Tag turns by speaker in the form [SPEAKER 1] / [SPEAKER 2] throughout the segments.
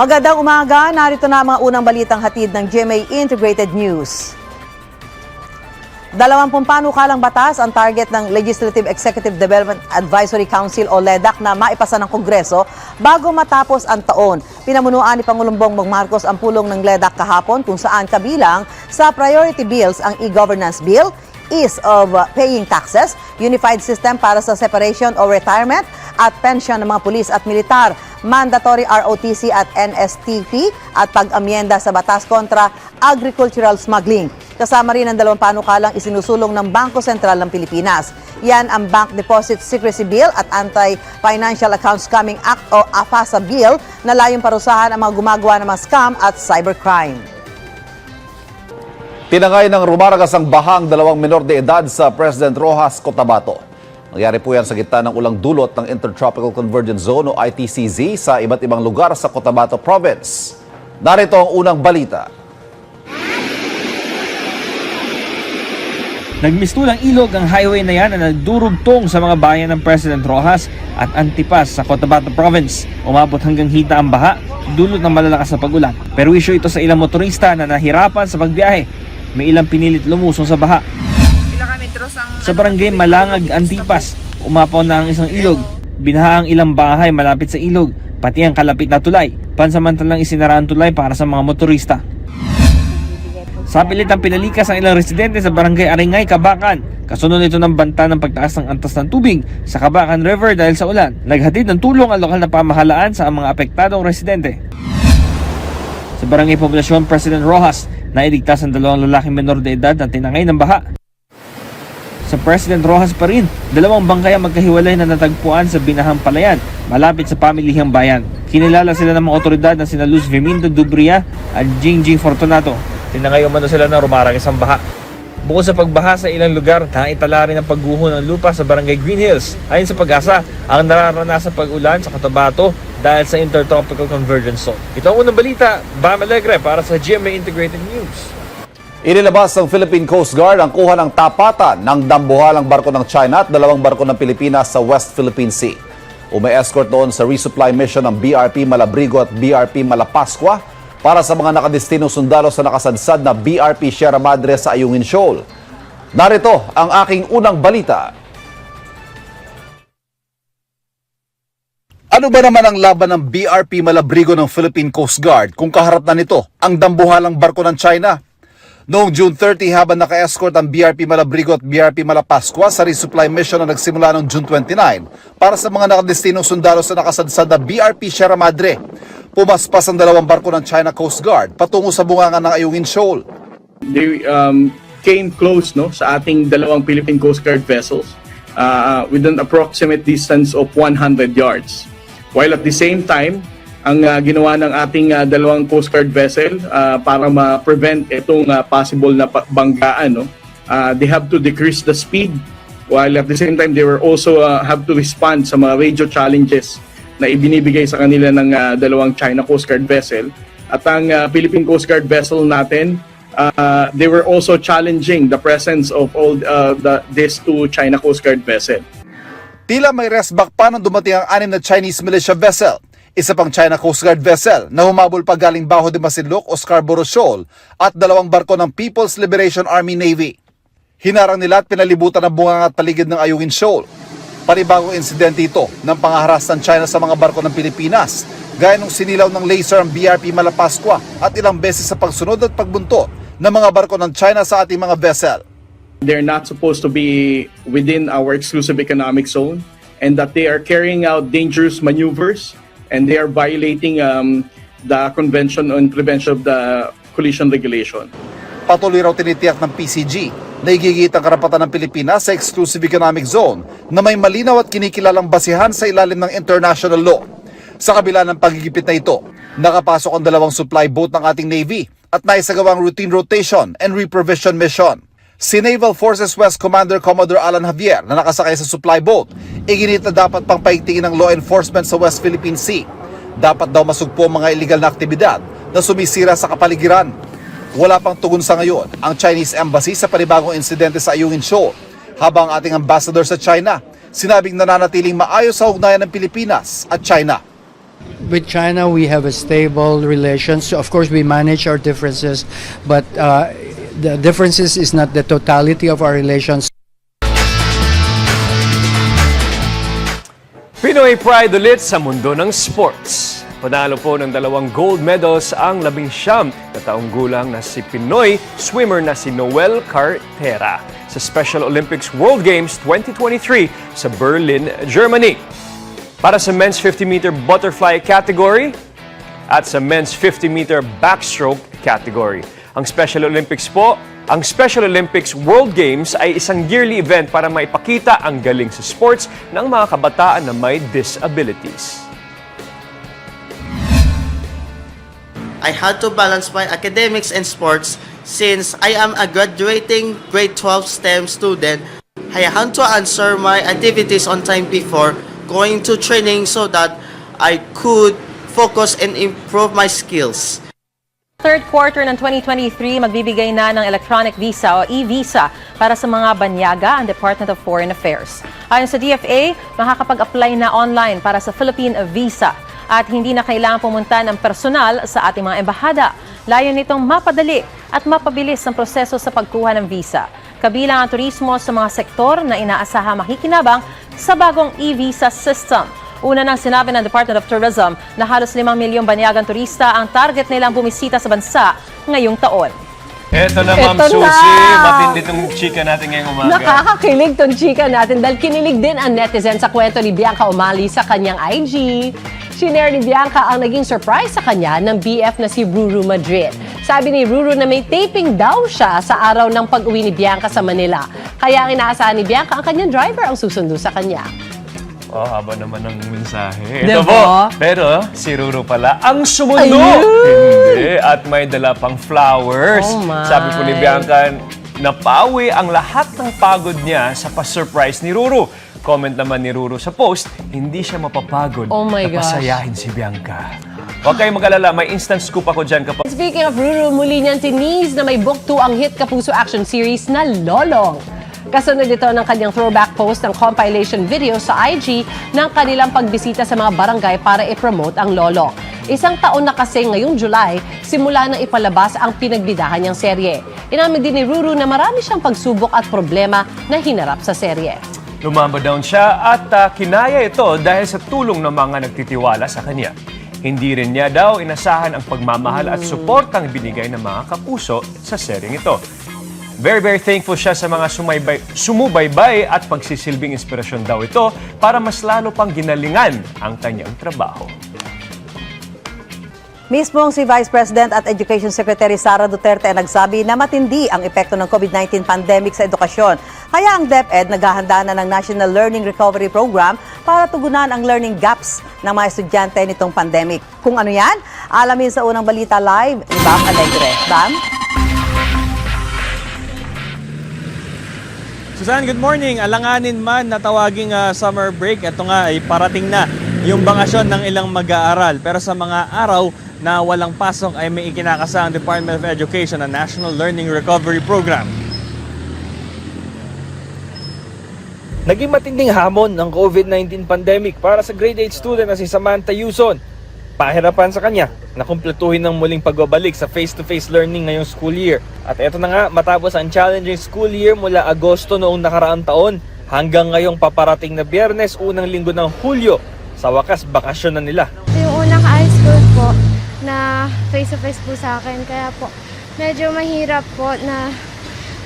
[SPEAKER 1] Magandang umaga, narito na mga unang balitang hatid ng GMA Integrated News. Dalawampung panukalang batas ang target ng Legislative Executive Development Advisory Council o LEDAC na maipasa ng Kongreso bago matapos ang taon. Pinamunuan ni Pangulong Bongbong Marcos ang pulong ng LEDAC kahapon kung saan kabilang sa priority bills ang e-governance bill, ease of uh, paying taxes, unified system para sa separation o retirement at pension ng mga pulis at militar, mandatory ROTC at NSTP at pag-amyenda sa batas kontra agricultural smuggling. Kasama rin ang dalawang panukalang isinusulong ng Bangko Sentral ng Pilipinas. Yan ang Bank Deposit Secrecy Bill at Anti-Financial Accounts Scamming Act o AFASA Bill na layong parusahan ang mga gumagawa ng mga scam at cybercrime.
[SPEAKER 2] Tinangay ng rumaragas ang bahang dalawang minor de edad sa President Rojas, Cotabato. Nangyari po yan sa gitna ng ulang dulot ng Intertropical Convergence Zone o ITCZ sa iba't ibang lugar sa Cotabato Province. Narito ang unang balita.
[SPEAKER 3] Nagmistulang ilog ang highway na yan na nagdurugtong sa mga bayan ng President Rojas at Antipas sa Cotabato Province. Umabot hanggang hita ang baha, dulot ng malalakas na pagulan. Pero isyo ito sa ilang motorista na nahirapan sa pagbiyahe. May ilang pinilit lumusong sa baha. Sa barangay Malangag, Antipas, umapaw na ang isang ilog. Binaha ang ilang bahay malapit sa ilog, pati ang kalapit na tulay. Pansamantalang isinara ang tulay para sa mga motorista. Sa pilit ang pinalikas ang ilang residente sa barangay Aringay, Kabakan. Kasunod nito ng banta ng pagtaas ng antas ng tubig sa Kabakan River dahil sa ulan. Naghatid ng tulong ang lokal na pamahalaan sa mga apektadong residente. Sa barangay Poblasyon President Rojas, nailigtas ang dalawang lalaking menor de edad na tinangay ng baha. Sa President Rojas pa rin, dalawang bangkay ang magkahiwalay na natagpuan sa Binahang Palayan, malapit sa pamilihang bayan. Kinilala sila ng mga otoridad na sina Luz Vimindo Dubria at Jingjing Fortunato. Tinangay umano sila na rumaragis ang baha. Bukod sa pagbaha sa ilang lugar, naitala rin ang pagguho ng lupa sa barangay Green Hills. Ayon sa pag-asa, ang nararanasan pag-ulan sa Cotabato dahil sa Intertropical Convergence Zone. Ito ang unang balita, Bam Alegre para sa GMA Integrated News.
[SPEAKER 2] Inilabas ng Philippine Coast Guard ang kuha ng tapatan ng dambuhalang barko ng China at dalawang barko ng Pilipinas sa West Philippine Sea. Umi-escort doon sa resupply mission ng BRP Malabrigo at BRP Malapascua para sa mga nakadestinong sundalo sa nakasadsad na BRP Sierra Madre sa Ayungin Shoal. Narito ang aking unang balita. Ano ba naman ang laban ng BRP Malabrigo ng Philippine Coast Guard kung kaharap na nito ang dambuhalang barko ng China? Noong June 30 habang naka-escort ang BRP Malabrigo at BRP Malapascua sa resupply mission na nagsimula noong June 29 para sa mga nakadestinong sundalo sa nakasadsad na BRP Sierra Madre. Pumaspas ang dalawang barko ng China Coast Guard patungo sa bungangan ng Ayungin Shoal.
[SPEAKER 4] they um, came close no sa ating dalawang Philippine Coast Guard vessels uh, with an approximate distance of 100 yards. While at the same time, ang uh, ginawa ng ating uh, dalawang Coast Guard vessel uh, para ma-prevent itong uh, possible na banggaan, no? uh, they have to decrease the speed while at the same time they were also uh, have to respond sa mga radio challenges na ibinibigay sa kanila ng uh, dalawang China Coast Guard vessel. At ang uh, Philippine Coast Guard vessel natin, uh, they were also challenging the presence of all uh, the, these two China Coast Guard vessel.
[SPEAKER 2] Tila may resback pa nang dumating ang anim na Chinese militia vessel. Isa pang China Coast Guard vessel na humabol pa galing Bajo de Masinloc o Scarborough Shoal at dalawang barko ng People's Liberation Army Navy. Hinarang nila at pinalibutan ang bungang at paligid ng Ayungin Shoal. Panibagong insidente ito ng pangaharas ng China sa mga barko ng Pilipinas, gaya nung sinilaw ng laser ang BRP Malapascua at ilang beses sa pagsunod at pagbunto ng mga barko ng China sa ating mga vessel.
[SPEAKER 4] They're not supposed to be within our exclusive economic zone and that they are carrying out dangerous maneuvers and they are violating um, the Convention on Prevention of the Collision Regulation.
[SPEAKER 2] Patuloy raw tinitiyak ng PCG na igigit ang karapatan ng Pilipinas sa exclusive economic zone na may malinaw at kinikilalang basihan sa ilalim ng international law. Sa kabila ng pagigipit na ito, nakapasok ang dalawang supply boat ng ating Navy at naisagawang routine rotation and reprovision mission. Si Naval Forces West Commander Commodore Alan Javier na nakasakay sa supply boat, iginit na dapat pang paigtingin ng law enforcement sa West Philippine Sea. Dapat daw masugpo ang mga illegal na aktibidad na sumisira sa kapaligiran. Wala pang tugon sa ngayon ang Chinese Embassy sa panibagong insidente sa Ayungin Shoal, habang ang ating ambassador sa China sinabing nananatiling maayos sa ugnayan ng Pilipinas at China.
[SPEAKER 5] with China, we have a stable relations. Of course, we manage our differences, but uh, the differences is not the totality of our relations.
[SPEAKER 6] Pinoy Pride ulit sa mundo ng sports. Panalo po ng dalawang gold medals ang labing siyam na taong gulang na si Pinoy swimmer na si Noel Cartera sa Special Olympics World Games 2023 sa Berlin, Germany. Para sa men's 50-meter butterfly category at sa men's 50-meter backstroke category. Ang Special Olympics po, ang Special Olympics World Games ay isang yearly event para maipakita ang galing sa sports ng mga kabataan na may disabilities.
[SPEAKER 7] I had to balance my academics and sports since I am a graduating grade 12 STEM student. I had to answer my activities on time before going to training so that I could focus and improve my skills.
[SPEAKER 8] Third quarter ng 2023, magbibigay na ng electronic visa o e-visa para sa mga banyaga ang Department of Foreign Affairs. Ayon sa DFA, makakapag-apply na online para sa Philippine visa at hindi na kailangan pumunta ng personal sa ating mga embahada. Layon nitong mapadali at mapabilis ang proseso sa pagkuha ng visa. Kabilang ang turismo sa mga sektor na inaasaha makikinabang sa bagong e-visa system. Una nang sinabi ng Department of Tourism na halos 5 milyong banyagang turista ang target nilang bumisita sa bansa ngayong taon.
[SPEAKER 6] Eto na, Ma'am
[SPEAKER 8] Eto na!
[SPEAKER 6] Susie. Matindi tong chika natin ngayong umaga.
[SPEAKER 9] Nakakakilig tong chika natin dahil kinilig din ang netizen sa kwento ni Bianca Umali sa kanyang IG. Shinare ni Bianca ang naging surprise sa kanya ng BF na si Ruru Madrid. Sabi ni Ruru na may taping daw siya sa araw ng pag-uwi ni Bianca sa Manila. Kaya ang inaasahan ni Bianca ang kanyang driver ang susundo sa kanya.
[SPEAKER 6] Oh, haba naman ng mensahe.
[SPEAKER 9] Diba?
[SPEAKER 6] Ito po. Pero si Ruru pala ang sumundo. Hindi. At may dala pang flowers.
[SPEAKER 9] Oh my.
[SPEAKER 6] Sabi po ni Bianca, napawi ang lahat ng pagod niya sa pa-surprise ni Ruru. Comment naman ni Ruru sa post, hindi siya mapapagod
[SPEAKER 9] Oh my
[SPEAKER 6] na
[SPEAKER 9] gosh.
[SPEAKER 6] pasayahin si Bianca. Huwag kayong mag-alala, may instant scoop ako dyan kapag
[SPEAKER 9] Speaking of Ruru, muli niyan tiniz na may book 2 ang hit Kapuso action series na Lolong. Kasunod ito ng kanyang throwback post ng compilation video sa IG ng kanilang pagbisita sa mga barangay para i-promote ang Lolong. Isang taon na kasi ngayong July, simula nang ipalabas ang pinagbidahan niyang serye. Inamin din ni Ruru na marami siyang pagsubok at problema na hinarap sa serye.
[SPEAKER 6] Lumamba down siya at ah, kinaya ito dahil sa tulong ng mga nagtitiwala sa kanya. Hindi rin niya daw inasahan ang pagmamahal at suportang binigay ng mga kapuso sa seryeng ito. Very, very thankful siya sa mga sumaybay, sumubaybay at pagsisilbing inspirasyon daw ito para mas lalo pang ginalingan ang kanyang trabaho.
[SPEAKER 1] Mismong si Vice President at Education Secretary Sara Duterte ay nagsabi na matindi ang epekto ng COVID-19 pandemic sa edukasyon. Kaya ang DepEd naghahanda na ng National Learning Recovery Program para tugunan ang learning gaps ng mga estudyante nitong pandemic. Kung ano yan, alamin sa unang balita live ni Bam Alegre. Bam?
[SPEAKER 3] Susan, good morning. Alanganin man na tawaging ah, summer break, ito nga ay parating na yung bakasyon ng ilang mag-aaral. Pero sa mga araw na walang pasok ay may ikinakasa ang Department of Education na National Learning Recovery Program.
[SPEAKER 10] Naging matinding hamon ng COVID-19 pandemic para sa grade 8 student na si Samantha Yuson. Pahirapan sa kanya na kumpletuhin ng muling pagbabalik sa face-to-face learning ngayong school year. At eto na nga, matapos ang challenging school year mula Agosto noong nakaraang taon hanggang ngayong paparating na biyernes unang linggo ng Hulyo. Sa wakas, bakasyon na nila.
[SPEAKER 11] Yung unang high school po na face-to-face po sa akin. Kaya po, medyo mahirap po na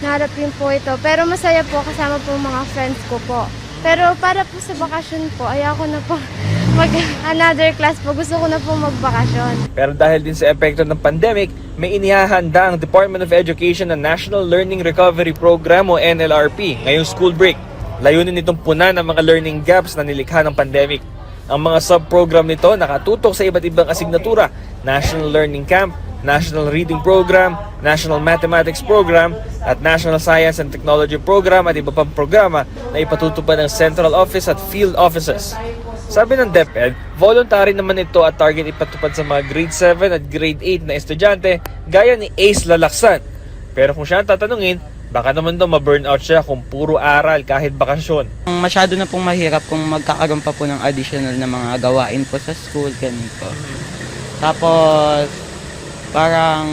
[SPEAKER 11] naharapin po ito. Pero masaya po kasama po mga friends ko po. Pero para po sa bakasyon po, ayoko na po mag another class po. Gusto ko na po magbakasyon.
[SPEAKER 10] Pero dahil din sa epekto ng pandemic, may inihahanda ang Department of Education na National Learning Recovery Program o NLRP ngayong school break. Layunin nitong punan ang mga learning gaps na nilikha ng pandemic. Ang mga sub-program nito nakatutok sa iba't ibang asignatura, National Learning Camp, National Reading Program, National Mathematics Program, at National Science and Technology Program at iba pang programa na ipatutupad ng Central Office at Field Offices. Sabi ng DepEd, voluntary naman ito at target ipatupad sa mga grade 7 at grade 8 na estudyante gaya ni Ace Lalaksan. Pero kung siya ang tatanungin, Baka naman daw ma-burnout siya kung puro aral kahit bakasyon.
[SPEAKER 12] Masyado na pong mahirap kung magkakaroon pa po ng additional na mga gawain po sa school, ganito. Tapos, parang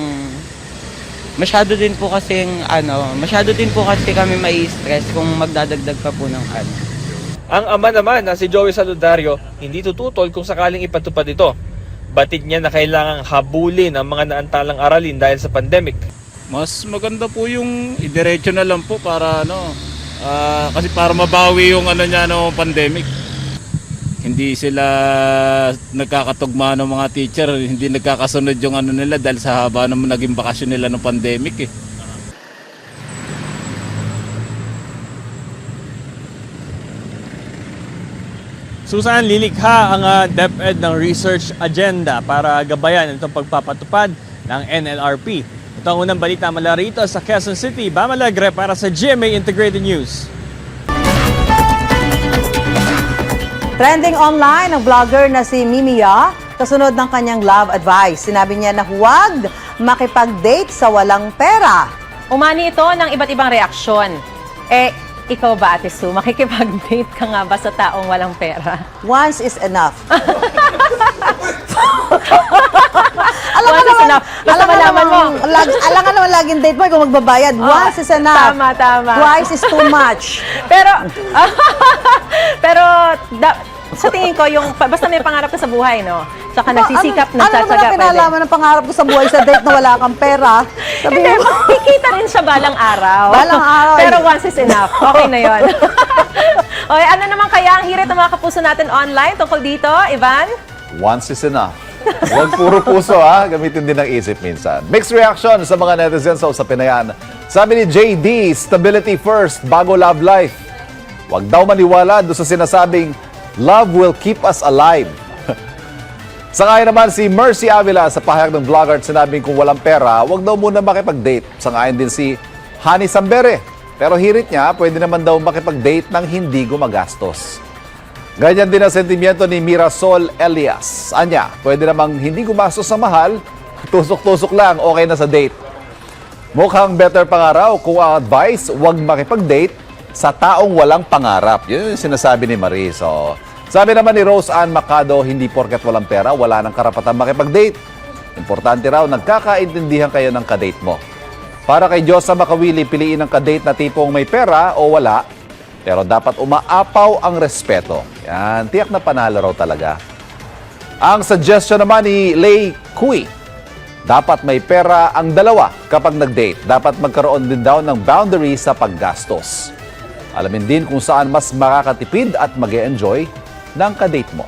[SPEAKER 12] masyado din po kasing ano, masyado din po kasi kami mai stress kung magdadagdag pa po ng ano.
[SPEAKER 10] Ang ama naman na si Joey Saludario, hindi tututol kung sakaling ipatupad ito. Batid niya na kailangang habulin ang mga naantalang aralin dahil sa pandemic.
[SPEAKER 13] Mas maganda po yung idiretso na lang po para ano, ah, kasi para mabawi yung ano niya no pandemic. Hindi sila nagkakatugma ng mga teacher, hindi nagkakasunod yung ano nila dahil sa haba naman naging bakasyon nila ng pandemic eh.
[SPEAKER 10] Susan, lilikha ang ah, DepEd ng research agenda para gabayan itong pagpapatupad ng NLRP. Ito ang unang balita mula rito sa Quezon City. Bamalagre para sa GMA Integrated News.
[SPEAKER 1] Trending online ang vlogger na si Mimiya kasunod ng kanyang love advice. Sinabi niya na huwag makipag-date sa walang pera.
[SPEAKER 8] Umani ito ng iba't ibang reaksyon. Eh, ikaw ba, Ate Sue? Makikipag-date ka nga ba sa taong walang pera?
[SPEAKER 1] Once is enough.
[SPEAKER 8] Once is enough. Basta
[SPEAKER 1] alam
[SPEAKER 8] malaman mo.
[SPEAKER 1] naman, lag, alam ka naman laging date mo kung magbabayad.
[SPEAKER 8] Oh,
[SPEAKER 1] Once is enough.
[SPEAKER 8] Tama, tama.
[SPEAKER 1] Twice is too much.
[SPEAKER 8] Pero, pero, da, sa tingin ko, yung, basta may pangarap ka sa buhay, no? Saka nagsisikap,
[SPEAKER 1] ano, ano naman
[SPEAKER 8] nagtsatsaga,
[SPEAKER 1] ang pinalaman ng pangarap ko sa buhay sa date na wala kang pera? Sabi
[SPEAKER 8] Hindi,
[SPEAKER 1] mo,
[SPEAKER 8] makikita rin siya balang araw.
[SPEAKER 1] Balang araw.
[SPEAKER 8] Pero once is enough. Okay na yon. okay, ano naman kaya ang hirit ng mga kapuso natin online tungkol dito, Ivan?
[SPEAKER 14] Once is enough. Huwag puro puso ha, gamitin din ng isip minsan. Mixed reaction sa mga netizens sa usapin na yan. Sabi ni JD, stability first, bago love life. Huwag daw maniwala doon sa sinasabing, love will keep us alive. Sangayon naman si Mercy Avila sa pahayag ng vlogger at sinabing kung walang pera, huwag daw muna makipag-date. Sangayon din si Hani Sambere. Pero hirit niya, pwede naman daw makipag-date ng hindi gumagastos. Ganyan din ang sentimiento ni Mirasol Elias. Anya, pwede namang hindi gumastos sa mahal, tusok-tusok lang, okay na sa date. Mukhang better pangaraw kung ang advice, huwag makipag-date sa taong walang pangarap. Yun yung sinasabi ni Marie. So, sabi naman ni Rose Ann Macado, hindi porket walang pera, wala nang karapatan makipag-date. Importante raw, nagkakaintindihan kayo ng kadate mo. Para kay Diyosa Makawili, piliin ang kadate na tipong may pera o wala, pero dapat umaapaw ang respeto. Yan, tiyak na panalo raw talaga. Ang suggestion naman ni Lay Kui, dapat may pera ang dalawa kapag nag-date. Dapat magkaroon din daw ng boundary sa paggastos. Alamin din kung saan mas makakatipid at mag enjoy ng kadate mo.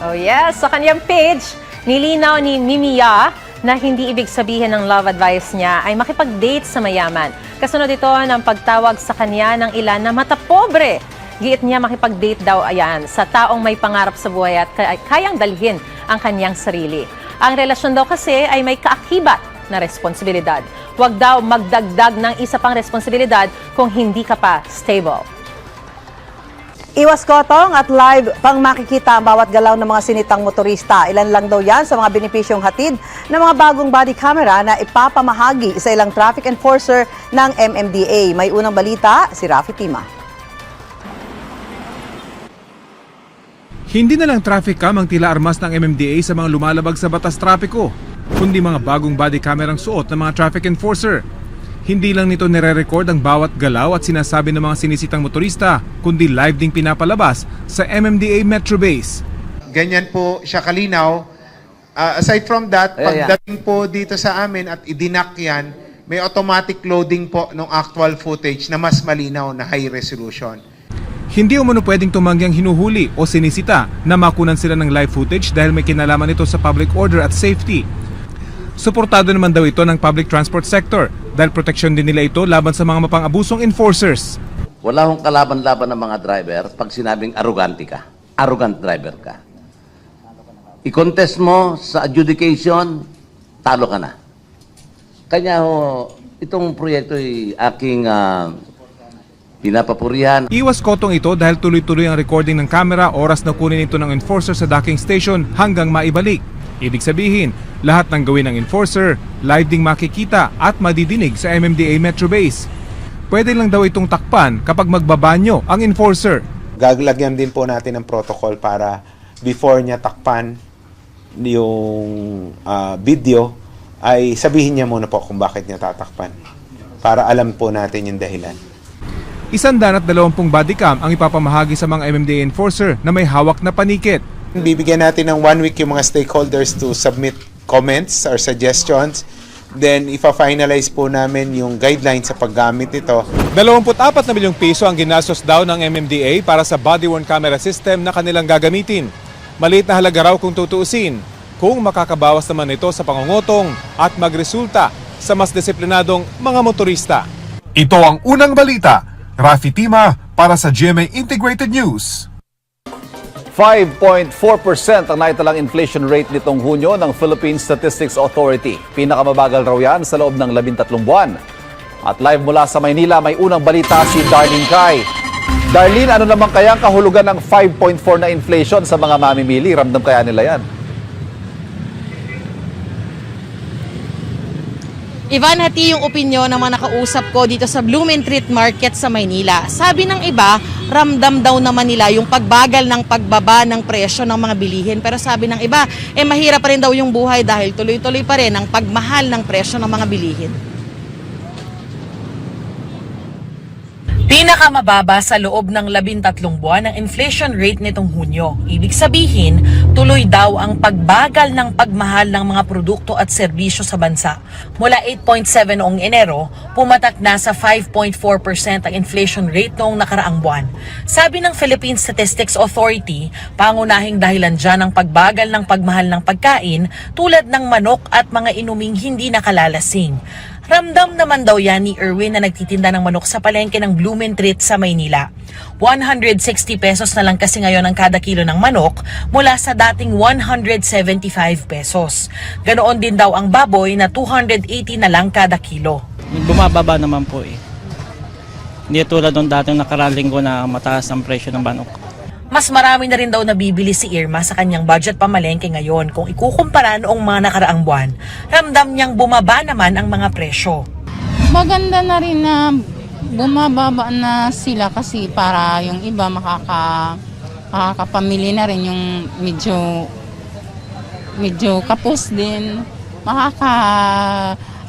[SPEAKER 8] Oh yes, sa kanyang page, nilinaw ni Mimiya na hindi ibig sabihin ng love advice niya ay makipag-date sa mayaman. Kasunod ito ng pagtawag sa kanya ng ilan na matapobre. Giit niya makipag-date daw ayan sa taong may pangarap sa buhay at kay- kayang dalhin ang kanyang sarili. Ang relasyon daw kasi ay may kaakibat na responsibilidad. Huwag daw magdagdag ng isa pang responsibilidad kung hindi ka pa stable.
[SPEAKER 1] Iwas kotong at live pang makikita ang bawat galaw ng mga sinitang motorista. Ilan lang daw yan sa mga benepisyong hatid ng mga bagong body camera na ipapamahagi sa ilang traffic enforcer ng MMDA. May unang balita, si Rafi Tima.
[SPEAKER 15] Hindi na lang traffic cam ang tila armas ng MMDA sa mga lumalabag sa batas trapiko, kundi mga bagong body camera ang suot ng mga traffic enforcer. Hindi lang nito nire-record ang bawat galaw at sinasabi ng mga sinisitang motorista, kundi live ding pinapalabas sa MMDA Metro Base.
[SPEAKER 16] Ganyan po siya kalinaw. Ah, aside from that, pagdating po dito sa amin at idinak yan, may automatic loading po ng actual footage na mas malinaw na high resolution.
[SPEAKER 15] Hindi umano pwedeng tumanggi ang hinuhuli o sinisita na makunan sila ng live footage dahil may kinalaman ito sa public order at safety. Suportado naman daw ito ng public transport sector dahil proteksyon din nila ito laban sa mga mapang-abusong enforcers.
[SPEAKER 12] Wala akong kalaban-laban ng mga driver pag sinabing arrogante ka. Arrogant driver ka. I-contest mo sa adjudication, talo ka na. Kanya ho, itong proyekto ay aking ah, pinapapurihan.
[SPEAKER 15] Iwas kotong ito dahil tuloy-tuloy ang recording ng camera oras na kunin ito ng enforcer sa docking station hanggang maibalik. Ibig sabihin, lahat ng gawin ng enforcer, live ding makikita at madidinig sa MMDA Metro Base. pwede lang daw itong takpan kapag magbabanyo ang enforcer.
[SPEAKER 16] Gaglagyan din po natin ng protocol para before niya takpan yung ah, video, ay sabihin niya muna po kung bakit niya tatakpan. Para alam po natin yung dahilan.
[SPEAKER 15] Isandan at dalawampung body cam ang ipapamahagi sa mga MMDA enforcer na may hawak na panikit.
[SPEAKER 16] Bibigyan natin ng one week yung mga stakeholders to submit comments or suggestions. Then, ipa-finalize po namin yung guidelines sa paggamit nito.
[SPEAKER 15] 24 na milyong piso ang ginastos daw ng MMDA para sa body-worn camera system na kanilang gagamitin. Maliit na halaga raw kung tutuusin, kung makakabawas naman ito sa pangungutong at magresulta sa mas disiplinadong mga motorista. Ito ang unang balita. Rafi Tima para sa GMA Integrated News.
[SPEAKER 14] 5.4% ang naitalang inflation rate nitong Hunyo ng Philippine Statistics Authority. Pinakamabagal raw yan sa loob ng 13 buwan. At live mula sa Maynila, may unang balita si Darlene Kai. Darlene, ano naman kaya ang kahulugan ng 5.4 na inflation sa mga mamimili? Ramdam kaya nila yan?
[SPEAKER 17] Ivan, hati yung opinyon ng mga nakausap ko dito sa Blooming Treat Market sa Maynila. Sabi ng iba, ramdam daw naman nila yung pagbagal ng pagbaba ng presyo ng mga bilihin. Pero sabi ng iba, eh mahirap pa rin daw yung buhay dahil tuloy-tuloy pa rin ang pagmahal ng presyo ng mga bilihin. Pinakamababa sa loob ng labintatlong buwan ang inflation rate nitong Hunyo. Ibig sabihin, tuloy daw ang pagbagal ng pagmahal ng mga produkto at serbisyo sa bansa. Mula 8.7 noong Enero, pumatak na sa 5.4% ang inflation rate noong nakaraang buwan. Sabi ng Philippine Statistics Authority, pangunahing dahilan dyan ang pagbagal ng pagmahal ng pagkain tulad ng manok at mga inuming hindi nakalalasing. Ramdam naman daw yan ni Erwin na nagtitinda ng manok sa palengke ng Blumentritt sa Maynila. 160 pesos na lang kasi ngayon ang kada kilo ng manok mula sa dating 175 pesos. Ganoon din daw ang baboy na 280 na lang kada kilo.
[SPEAKER 18] bumababa naman po eh. Hindi tulad ng dating nakaraling ko na mataas ang presyo ng manok.
[SPEAKER 17] Mas marami na rin daw nabibili si Irma sa kanyang budget pamalengke ngayon kung ikukumpara noong mga nakaraang buwan. Ramdam niyang bumaba naman ang mga presyo.
[SPEAKER 19] Maganda na rin na bumababa na sila kasi para yung iba makaka makakapamili na rin yung medyo medyo kapos din. Makaka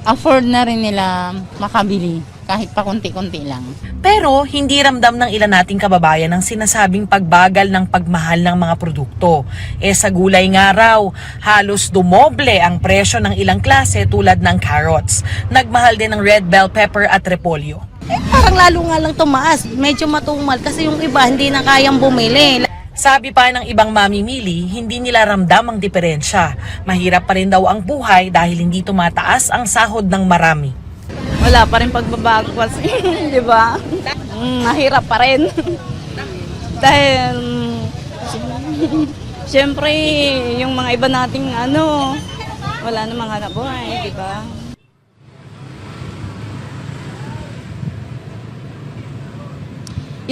[SPEAKER 19] afford na rin nila makabili kahit pa konti-konti lang.
[SPEAKER 17] Pero hindi ramdam ng ilan nating kababayan ang sinasabing pagbagal ng pagmahal ng mga produkto. Eh sa gulay nga raw, halos dumoble ang presyo ng ilang klase tulad ng carrots. Nagmahal din ng red bell pepper at repolyo.
[SPEAKER 20] Parang lalo nga lang tumaas. Medyo matumal kasi yung iba hindi na kayang bumili.
[SPEAKER 17] Sabi pa ng ibang mamimili, hindi nila ramdam ang diferensya. Mahirap pa rin daw ang buhay dahil hindi tumataas ang sahod ng marami.
[SPEAKER 20] Wala pa rin pagbabago kasi, di ba? Mm, mahirap pa rin. Dahil, syempre, yung mga iba nating ano, wala namang hanap buhay, di ba?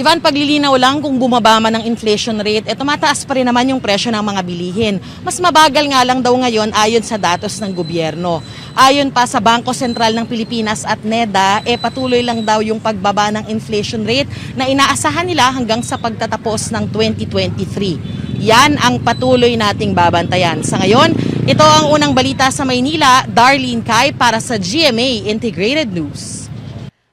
[SPEAKER 17] Ivan, paglilinaw lang kung bumaba man ang inflation rate, eh tumataas pa rin naman yung presyo ng mga bilihin. Mas mabagal nga lang daw ngayon ayon sa datos ng gobyerno. Ayon pa sa Bangko Sentral ng Pilipinas at NEDA, eh patuloy lang daw yung pagbaba ng inflation rate na inaasahan nila hanggang sa pagtatapos ng 2023. Yan ang patuloy nating babantayan. Sa ngayon, ito ang unang balita sa Maynila, Darlene Kai para sa GMA Integrated News.